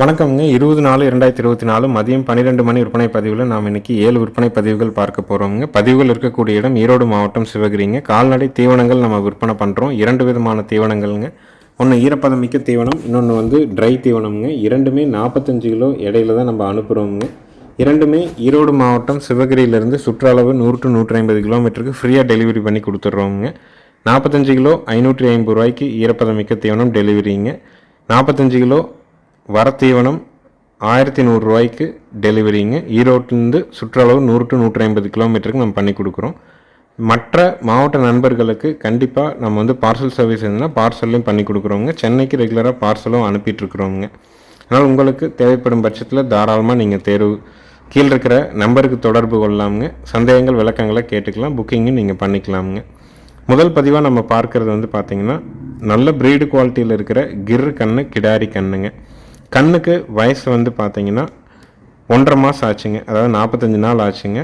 வணக்கம்ங்க. இருபது நாலு இரண்டாயிரத்தி இருபத்தி நாலு மதியம் பன்னிரெண்டு மணி விற்பனை பதிவில் நாம் இன்னைக்கு ஏழு விற்பனை பதிவுகள் பார்க்க போகிறோங்க பதிவுகள் இருக்கக்கூடிய இடம் ஈரோடு மாவட்டம் சிவகிரிங்க. கால்நடை தீவனங்கள் நம்ம விற்பனை பண்ணுறோம் இரண்டு விதமான தீவனங்கள்ங்க. ஒன்று ஈரப்பதம் மிக்க தீவனம் இன்னொன்று வந்து ட்ரை தீவனம்ங்க. இரண்டுமே நாற்பத்தஞ்சு கிலோ இடையில தான் நம்ம அனுப்புகிறோங்க இரண்டுமே ஈரோடு மாவட்டம் சிவகிரியிலேருந்து சுற்றளவு நூறு டு நூற்றி ஐம்பது கிலோமீட்டருக்கு ஃப்ரீயாக டெலிவரி பண்ணி கொடுத்துட்றோங்க நாற்பத்தஞ்சு கிலோ ஐநூற்றி ஐம்பது ரூபாய்க்கு ஈரப்பதம் மிக்க தீவனம் டெலிவரிங்க நாற்பத்தஞ்சு கிலோ வரத்தீவனம் ஆயிரத்தி நூறுரூவாய்க்கு டெலிவரிங்க. ஈரோட்டிலேருந்து சுற்றளவு நூறு டு நூற்றி ஐம்பது கிலோமீட்டருக்கு நம்ம பண்ணி கொடுக்குறோம். மற்ற மாவட்ட நண்பர்களுக்கு கண்டிப்பாக நம்ம வந்து பார்சல் சர்வீஸ் இருந்ததுன்னா பார்சல்லையும் பண்ணி கொடுக்குறோங்க. சென்னைக்கு ரெகுலராக பார்சலும் அனுப்பிட்டுருக்குறோங்க அதனால் உங்களுக்கு தேவைப்படும் பட்சத்தில் தாராளமாக நீங்கள் தேர்வு கீழே இருக்கிற நம்பருக்கு தொடர்பு கொள்ளலாமுங்க. சந்தேகங்கள் விளக்கங்களை கேட்டுக்கலாம். புக்கிங்கும் நீங்கள் பண்ணிக்கலாமுங்க. முதல் பதிவாக நம்ம பார்க்குறது வந்து பார்த்திங்கன்னா நல்ல ப்ரீடு குவாலிட்டியில் இருக்கிற கிர் கண்ணு கிடாரி கண்ணுங்க. கண்ணுக்கு வயசு வந்து பார்த்தீங்கன்னா ஒன்றரை மாதம் ஆச்சுங்க. அதாவது நாற்பத்தஞ்சு நாள் ஆச்சுங்க.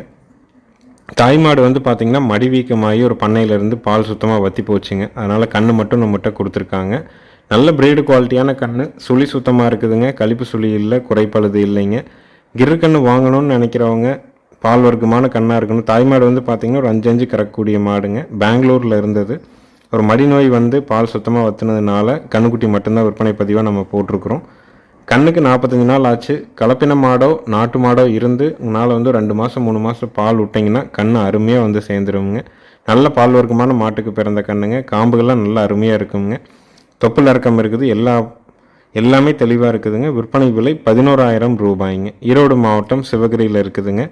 தாய்மாடு வந்து பார்த்திங்கன்னா மடி வீக்கமாகி ஒரு பண்ணையிலேருந்து பால் சுத்தமாக வற்றி போச்சுங்க. அதனால் கண் மட்டும் நம்மகிட்ட கொடுத்துருக்காங்க. நல்ல பிரீடு குவாலிட்டியான கண் சுழி சுத்தமாக இருக்குதுங்க. கழிப்பு சுழி இல்லை குறைப்பழுது இல்லைங்க. கிரு கண் வாங்கணும்னு நினைக்கிறவங்க பால் வர்க்கமான கண்ணாக இருக்கணும். தாய்மாடு வந்து பார்த்திங்கன்னா ஒரு அஞ்சு அஞ்சு கறக்கக்கூடிய மாடுங்க. பெங்களூரில் இருந்தது. ஒரு மடிநோய் வந்து பால் சுத்தமாக வத்துனதுனால கண்ணுக்குட்டி மட்டும்தான் விற்பனை பதிவாக நம்ம போட்டிருக்கிறோம். கண்ணுக்கு நாற்பத்தஞ்சு நாள் ஆச்சு. கலப்பின மாடோ நாட்டு மாடோ இருந்து உங்களால் வந்து ரெண்டு மாதம் மூணு மாதம் பால் விட்டிங்கன்னா கண் அருமையாக வந்து சேர்ந்துருவுங்க நல்ல பால் வர்க்கமான மாட்டுக்கு பிறந்த கண்ணுங்க. காம்புகள்லாம் நல்லா அருமையாக இருக்குங்க. தொப்புள் இறக்கம் இருக்குது. எல்லா எல்லாமே தெளிவாக இருக்குதுங்க. விற்பனை விலை பதினோராயிரம் ரூபாய்ங்க. ஈரோடு மாவட்டம் சிவகிரியில் இருக்குதுங்க.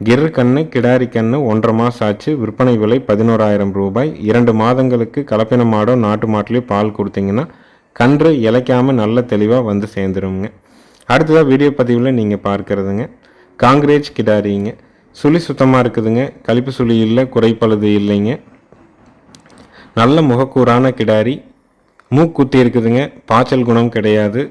கிர் கண்ணு கிடாரி கண்ணு ஒன்றரை மாதம் ஆச்சு. விற்பனை விலை பதினோராயிரம் ரூபாய். இரண்டு மாதங்களுக்கு கலப்பின மாடோ நாட்டு மாட்டிலையோ பால் கொடுத்தீங்கன்னா கன்று இழைக்காமல் நல்ல தெளிவாக வந்து சேர்ந்துருங்க. அடுத்ததாக வீடியோ பதிவில் நீங்கள் பார்க்குறதுங்க. காங்கிரேஜ் கிடாரிங்க. சுழி சுத்தமாக இருக்குதுங்க. கழிப்பு சுழி இல்லை குறைப்பழுது இல்லைங்க. நல்ல முகக்கூறான கிடாரி. மூக்குத்தி இருக்குதுங்க. பாய்ச்சல் குணம் கிடையாது.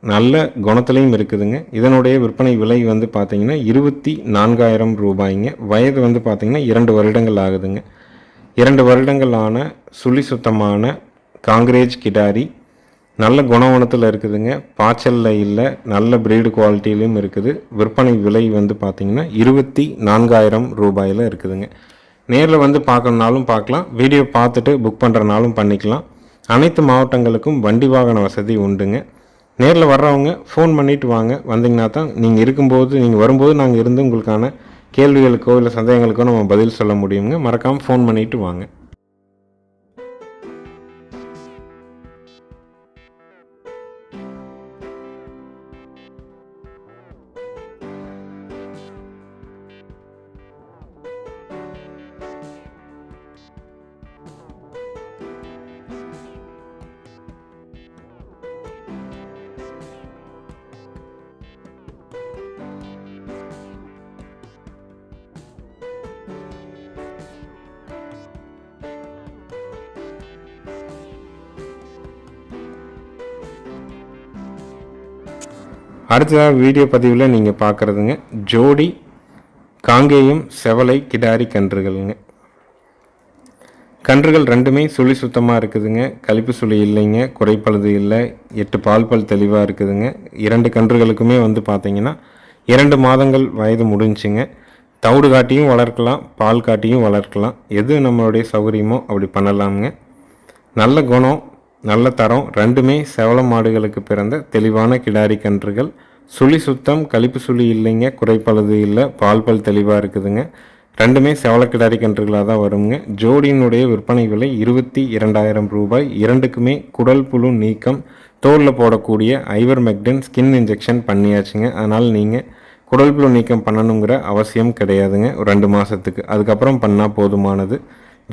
நல்ல குணத்துலையும் இருக்குதுங்க. இதனுடைய விற்பனை விலை வந்து பார்த்தீங்கன்னா இருபத்தி நான்காயிரம் ரூபாய்ங்க. வயது வந்து பார்த்திங்கன்னா இரண்டு வருடங்கள் ஆகுதுங்க. இரண்டு வருடங்களான சுழி சுத்தமான காங்கிரேஜ் கிடாரி. நல்ல குணவனத்தில் இருக்குதுங்க. பாய்ச்சலில் இல்லை நல்ல பிரீடு குவாலிட்டிலையும் இருக்குது. விற்பனை விலை வந்து பார்த்திங்கன்னா இருபத்தி நான்காயிரம் ரூபாயில் இருக்குதுங்க. நேரில் வந்து பார்க்கணுனாலும் பார்க்கலாம். வீடியோ பார்த்துட்டு புக் பண்ணுறனாலும் பண்ணிக்கலாம். அனைத்து மாவட்டங்களுக்கும் வண்டி வாகன வசதி உண்டுங்க. நேரில் வர்றவங்க ஃபோன் பண்ணிவிட்டு வாங்க. வந்தீங்கன்னா தான் நீங்கள் இருக்கும்போது நீங்கள் வரும்போது நாங்கள் இருந்து உங்களுக்கான கேள்விகளுக்கோ இல்லை சந்தேகங்களுக்கோ நம்ம பதில் சொல்ல முடியுங்க. மறக்காமல் ஃபோன் பண்ணிவிட்டு வாங்க. அடுத்ததாக வீடியோ பதிவில் நீங்கள் பார்க்குறதுங்க ஜோடி காங்கேயம் செவலை கிடாரி கன்றுகள்ங்க. கன்றுகள் ரெண்டுமே சுழி சுத்தமாக இருக்குதுங்க. கழிப்பு சுழி இல்லைங்க. குறைப்பழுது இல்லை. எட்டு பால் பல் தெளிவாக இருக்குதுங்க. இரண்டு கன்றுகளுக்குமே வந்து பார்த்தீங்கன்னா இரண்டு மாதங்கள் வயது முடிஞ்சுங்க. தவிடு காட்டியும் வளர்க்கலாம் பால் காட்டியும் வளர்க்கலாம். எது நம்மளுடைய சௌகரியமோ அப்படி பண்ணலாமுங்க. நல்ல குணம் நல்ல தரம். ரெண்டுமே செவல மாடுகளுக்கு பிறந்த தெளிவான கிடாரி கன்றுகள். சுழி சுத்தம் கழிப்பு சுழி இல்லைங்க குறைப்பழுது இல்லை பால் பல் தெளிவாக இருக்குதுங்க. ரெண்டுமே செவல கிடாரி கன்றுகளாக தான் வருங்க. ஜோடியினுடைய விற்பனை விலை இருபத்தி இரண்டாயிரம் ரூபாய். இரண்டுக்குமே குடல் புழு நீக்கம் தோலில் போடக்கூடிய ஐவர் மெக்டன் ஸ்கின் இன்ஜெக்ஷன் பண்ணியாச்சுங்க. அதனால் நீங்கள் குடல் புழு நீக்கம் பண்ணணுங்கிற அவசியம் கிடையாதுங்க. ஒரு ரெண்டு மாதத்துக்கு அதுக்கப்புறம் பண்ணால் போதுமானது.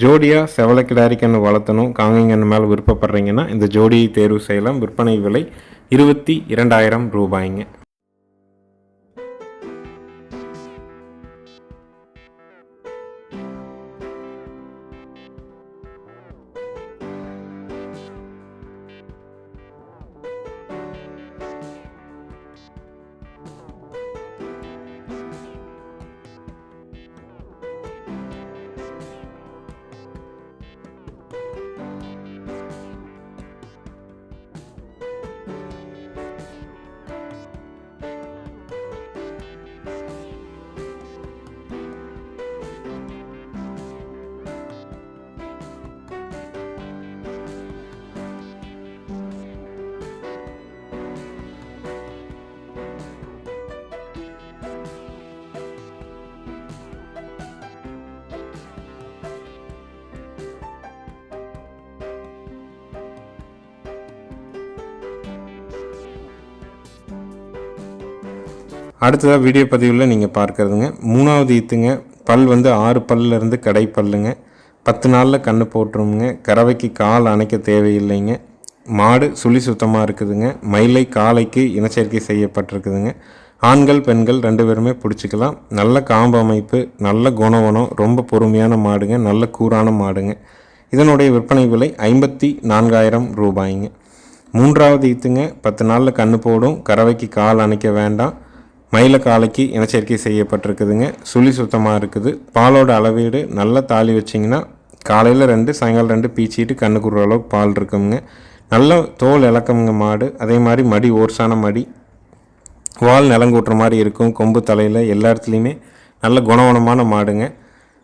ஜோடியாக செவலக்கிடாரிக்கன்று வளர்த்தணும் காங்கைங்கன்று மேலே விருப்பப்படுறீங்கன்னா இந்த ஜோடியை தேர்வு செய்யலாம். விற்பனை விலை இருபத்தி இரண்டாயிரம் ரூபாய்ங்க. அடுத்ததாக வீடியோ பதிவில் நீங்கள் பார்க்குறதுங்க. மூணாவது ஈத்துங்க. பல் வந்து ஆறு பல்லிருந்து கடை பல்லுங்க. பத்து நாளில் கண்ணு போட்டுருமுங்க. கறவைக்கு கால் அணைக்க தேவையில்லைங்க. மாடு சுழி சுத்தமாக இருக்குதுங்க. மயிலை காளைக்கு இனச்சேர்க்கை செய்யப்பட்டிருக்குதுங்க. ஆண்கள் பெண்கள் ரெண்டு பேருமே பிடிச்சிக்கலாம். நல்ல காம்பு அமைப்பு நல்ல குணவனம் ரொம்ப பொறுமையான மாடுங்க நல்ல கூரான மாடுங்க. இதனுடைய விற்பனை விலை ஐம்பத்தி நான்காயிரம் ரூபாய்ங்க. மூன்றாவது ஈத்துங்க. பத்து நாளில் கண்ணு போடும். கறவைக்கு கால் அணைக்க வேண்டாம். மயில காலைக்கு இனச்சேர்க்கை செய்யப்பட்டிருக்குதுங்க. சுழி சுத்தமாக இருக்குது. பாலோட அளவீடு நல்ல தாலி வச்சிங்கன்னா காலையில் ரெண்டு சாயங்காலம் ரெண்டு பீச்சிட்டு கண்ணு குடுற அளவுக்கு பால் இருக்குங்க. நல்ல தோல் இலக்கமுங்க மாடு. அதே மாதிரி மடி ஓர்சான மடி. வால் நிலங்கூட்டுற மாதிரி இருக்கும். கொம்பு தலையில் எல்லா இடத்துலையுமே நல்ல குணவனமான மாடுங்க.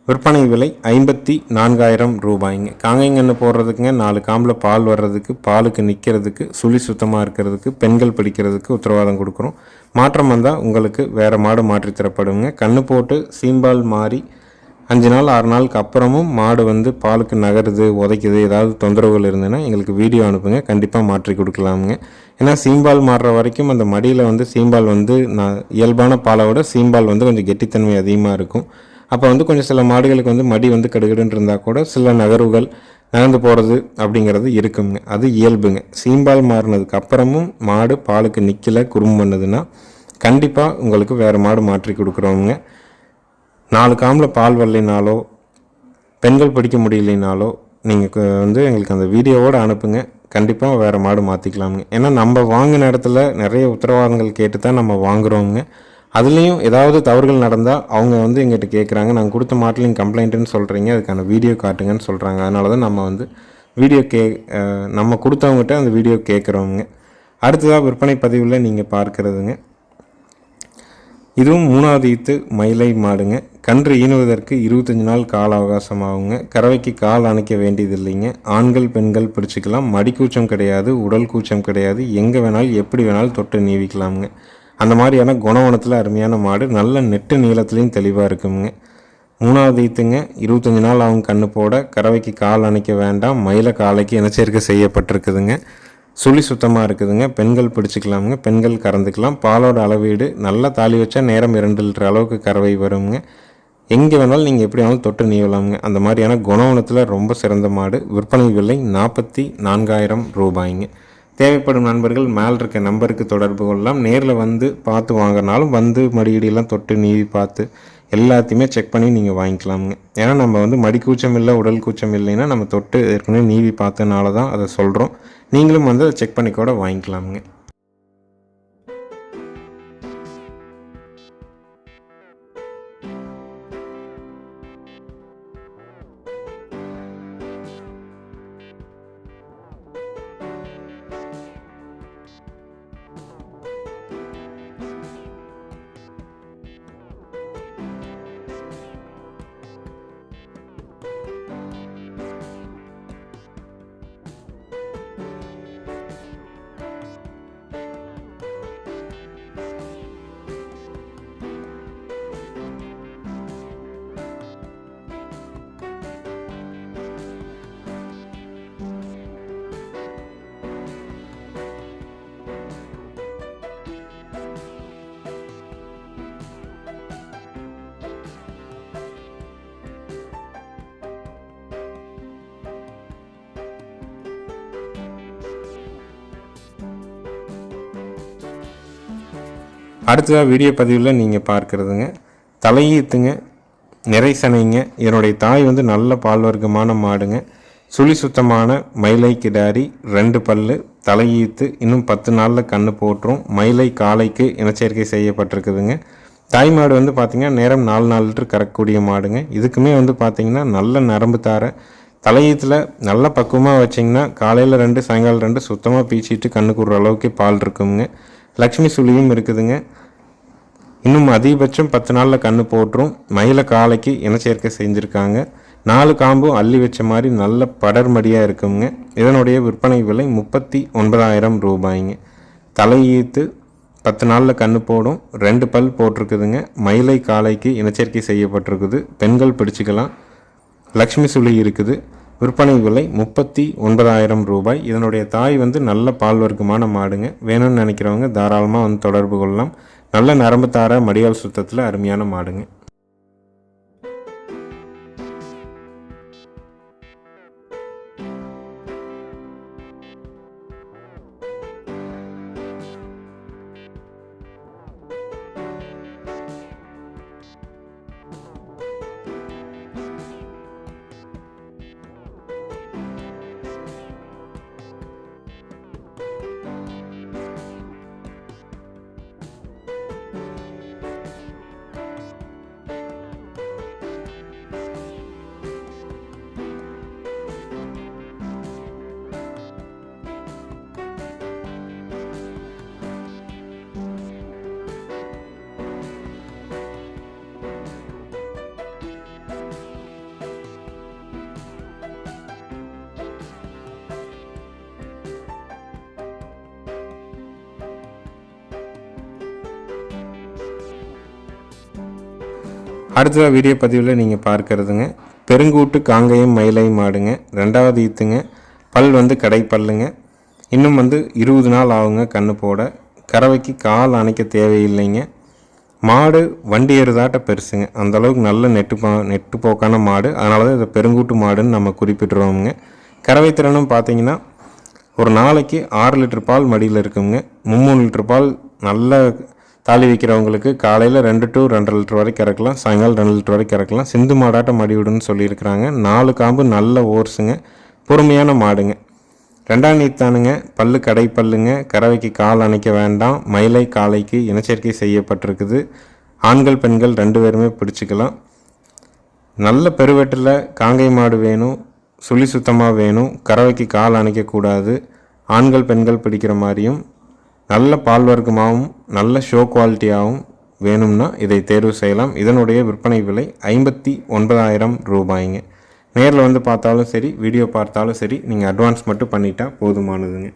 விற்பனை விலை ஐம்பத்தி நான்காயிரம் ரூபாய்ங்க. காங்கைங்கன்று போடுறதுக்குங்க நாலு காம்பில் பால் வர்றதுக்கு பாலுக்கு நிற்கிறதுக்கு சுழி சுத்தமாக இருக்கிறதுக்கு பெண்கள் பிடிக்கிறதுக்கு உத்தரவாதம் கொடுக்குறோம். மாற்றம் வந்தால் உங்களுக்கு வேறு மாடு மாற்றி தரப்படுங்க. கண்ணு போட்டு சீம்பால் மாறி அஞ்சு நாள் ஆறு நாளுக்கு அப்புறமும் மாடு வந்து பாலுக்கு நகருது உதைக்குது ஏதாவது தொந்தரவுகள் இருந்ததுன்னா எங்களுக்கு வீடியோ அனுப்புங்க. கண்டிப்பாக மாற்றி கொடுக்கலாமுங்க. ஏன்னா சீம்பால் மாறுற வரைக்கும் அந்த மடியில் வந்து சீம்பால் வந்து நான் இயல்பான பாலை விட சீம்பால் வந்து கொஞ்சம் கெட்டித்தன்மை அதிகமாக இருக்கும். அப்போ வந்து கொஞ்சம் சில மாடுகளுக்கு வந்து மடி வந்து கடுகடுன்னு இருந்தால் கூட சில நகர்வுகள் நகர்ந்து போகிறது அப்படிங்கிறது இருக்குங்க. அது இயல்புங்க. சீம்பால் மாறினதுக்கு அப்புறமும் மாடு பாலுக்கு நிற்கல குறும்பு பண்ணுதுன்னா கண்டிப்பாக உங்களுக்கு வேறு மாடு மாற்றி கொடுக்குறோங்க நாலு காமில் பால் வரலைனாலோ பெண்கள் படிக்க முடியலைனாலோ நீங்கள் வந்து எங்களுக்கு அந்த வீடியோவோடு அனுப்புங்க. கண்டிப்பாக வேறு மாடு மாற்றிக்கலாமுங்க ஏன்னா நம்ம வாங்கின இடத்துல நிறைய உத்தரவாதங்கள் கேட்டு தான் நம்ம வாங்குறோங்க அதுலேயும் ஏதாவது தவறுகள் நடந்தால் அவங்க வந்து எங்கிட்ட கேட்குறாங்க நாங்கள் கொடுத்த மாட்டிலையும் கம்ப்ளைண்ட்டுன்னு சொல்கிறீங்க அதுக்கான வீடியோ காட்டுங்கன்னு சொல்கிறாங்க அதனால தான் நம்ம வந்து வீடியோ கே நம்ம கொடுத்தவங்ககிட்ட அந்த வீடியோ கேட்குறவங்க அடுத்ததாக விற்பனை பதிவில் நீங்கள் பார்க்குறதுங்க. இதுவும் மூணாவது ஈத்து மயிலை மாடுங்க. கன்று ஈனுவதற்கு இருபத்தஞ்சி நாள் கால அவகாசம் ஆகுங்க கறவைக்கு கால் அணைக்க வேண்டியது இல்லைங்க ஆண்கள் பெண்கள் பிடிச்சிக்கலாம் மடிக்கூச்சம் கிடையாது. உடல் கூச்சம் கிடையாது. எங்கே வேணாலும் எப்படி வேணாலும் தொட்டு நீவிக்கலாமுங்க. அந்த மாதிரியான குணவனத்தில் அருமையான மாடு. நல்ல நெட்டு நீளத்துலேயும் தெளிவாக இருக்குங்க. மூணாவது ஈத்துங்க இருபத்தஞ்சி நாள் ஆகும் கண்ணு போட. கறவைக்கு கால் அணைக்க வேண்டாம். மயில காலைக்கு இனச்சேர்க்கை செய்யப்பட்டிருக்குதுங்க. சுழி சுத்தமாக இருக்குதுங்க. பெண்கள் பிடிச்சிக்கலாமுங்க. பெண்கள் கறந்துக்கலாம். பாலோட அளவீடு நல்லா தாலி வச்சா நேரம் இரண்டு லிட்டர் அளவுக்கு கறவை வருங்க. எங்கே வேணாலும் நீங்கள் எப்படி வேணாலும் தொட்டு நீவலாமுங்க. அந்த மாதிரியான குணவனத்தில் ரொம்ப சிறந்த மாடு. விற்பனை விலை நாற்பத்தி நான்காயிரம் ரூபாய்ங்க. தேவைப்படும் நண்பர்கள் மேல் இருக்க நம்பருக்கு தொடர்பு கொள்ளலாம். நேரில் வந்து பார்த்து வாங்கினாலும் வந்து மடியடியெல்லாம் தொட்டு நீவி பார்த்து எல்லாத்தையுமே செக் பண்ணி நீங்கள் வாங்கிக்கலாமுங்க. ஏன்னா நம்ம வந்து மடி கூச்சம் இல்லை உடல் கூச்சம் இல்லைன்னா நம்ம தொட்டு ஏற்கனவே நீவி பார்த்தனால தான் அதை சொல்கிறோம் நீங்களும் வந்து அதை செக் பண்ணி கூட வாங்கிக்கலாமுங்க. அடுத்ததாக வீடியோ பதிவில் நீங்கள் பார்க்குறதுங்க. தலையீத்துங்க நிறை சனைங்க. இதனுடைய தாய் வந்து நல்ல பால் வர்க்கமான மாடுங்க. சுழி சுத்தமான மயிலை கிடாரி ரெண்டு பல்லு தலையீத்து இன்னும் பத்து நாளில் கண்ணு போட்டுரும் மயிலை காலைக்கு இனச்சேர்க்கை செய்யப்பட்டிருக்குதுங்க. தாய் மாடு வந்து பார்த்திங்கன்னா நேரம் நாலு நாலு லிட்டர் கறக்கக்கூடிய மாடுங்க. இதுக்குமே வந்து பார்த்திங்கன்னா நல்ல நரம்பு தார தலையீத்தில் நல்ல பக்குவமாக வச்சிங்கன்னா காலையில் ரெண்டு சாயங்காலம் ரெண்டு சுத்தமாக பீச்சிட்டு கண்ணுக்கு விடுற அளவுக்கு பால் இருக்குங்க. லக்ஷ்மி சுழியும் இருக்குதுங்க. இன்னும் அதிகபட்சம் பத்து நாளில் கண்ணு போட்டுரும். மயில காலைக்கு இனச்சேர்க்கை செஞ்சுருக்காங்க. நாலு காம்பும் அள்ளி வச்ச மாதிரி நல்ல படர்மடியாக இருக்குங்க. இதனுடைய விற்பனை விலை முப்பத்தி ஒன்பதாயிரம் ரூபாய்ங்க. தலையீத்து பத்து நாளில் கண்ணு போடும். ரெண்டு பல் போட்டிருக்குதுங்க. மயிலை காலைக்கு இனச்சேர்க்கை செய்யப்பட்டிருக்குது. பெண்கள் பிடிச்சிக்கலாம். லக்ஷ்மி சுழி இருக்குது. விற்பனை விலை முப்பத்தி ஒன்பதாயிரம் ரூபாய். இதனுடைய தாய் வந்து நல்ல பால் வர்க்கமான மாடுங்க. வேணும்னு நினைக்கிறவங்க தாராளமாக வந்து தொடர்பு கொள்ளலாம். நல்ல நரம்பு தார மடியால் சுத்தத்தில் அருமையான மாடுங்க. அடுத்த வீடியோ பதிவில் நீங்கள் பார்க்கறதுங்க. பெருங்கூட்டு காங்கையும் மயிலையும் மாடுங்க. ரெண்டாவது ஈத்துங்க. பல் வந்து கடை பல்லுங்க இன்னும் வந்து இருபது நாள் ஆகுங்க கண்ணு போட. கறவைக்கு கால் அணைக்க தேவையில்லைங்க. மாடு வண்டி ஏறுதாட்ட பெருசுங்க. அந்த அளவுக்கு நல்ல நெட்டு போ நெட்டு போக்கான மாடு. அதனால தான் இதை பெருங்கூட்டு மாடுன்னு நம்ம குறிப்பிட்டுருவோமுங்க கறவை திறனும் பார்த்தீங்கன்னா ஒரு நாளைக்கு ஆறு லிட்டர் பால் மடியில் இருக்குங்க. மும்மூணு லிட்டர் பால் நல்ல தாலி விற்கிறவங்களுக்கு காலையில் ரெண்டு டு ரெண்டரை லிட்டர் வரைக்கும் கறக்கலாம் சாயங்காலம் ரெண்டு லிட்டர் வரைக்கும் கறக்கலாம். சிந்து மாடாட்டம் மடி விடுன்னு சொல்லியிருக்கிறாங்க. நாலு காம்பு நல்ல ஓர்ஸுங்க பொறுமையான மாடுங்க. ரெண்டாம் நீத்தானுங்க பல்லு கடை பல்லுங்க கறவைக்கு கால் அணைக்க வேண்டாம் மயிலை காளைக்கு இனச்சேர்க்கை செய்யப்பட்டிருக்குது. ஆண்கள் பெண்கள் ரெண்டு பேருமே பிடிச்சிக்கலாம். நல்ல பெருவெட்டில் காங்கை மாடு வேணும் சுழி சுத்தமாக வேணும் கறவைக்கு கால் அணைக்கக்கூடாது ஆண்கள் பெண்கள் பிடிக்கிற மாதிரியும் நல்ல பால் வர்க்கமாகவும் நல்ல ஷோ குவாலிட்டியாகவும் வேணும்னா இதை தேர்வு செய்யலாம். இதனுடைய விற்பனை விலை ஐம்பத்தி ஒன்பதாயிரம் ரூபாய்ங்க. நேரில் வந்து பார்த்தாலும் சரி வீடியோ பார்த்தாலும் சரி நீங்கள் அட்வான்ஸ் மட்டும் பண்ணிட்டா போதுமானதுங்க.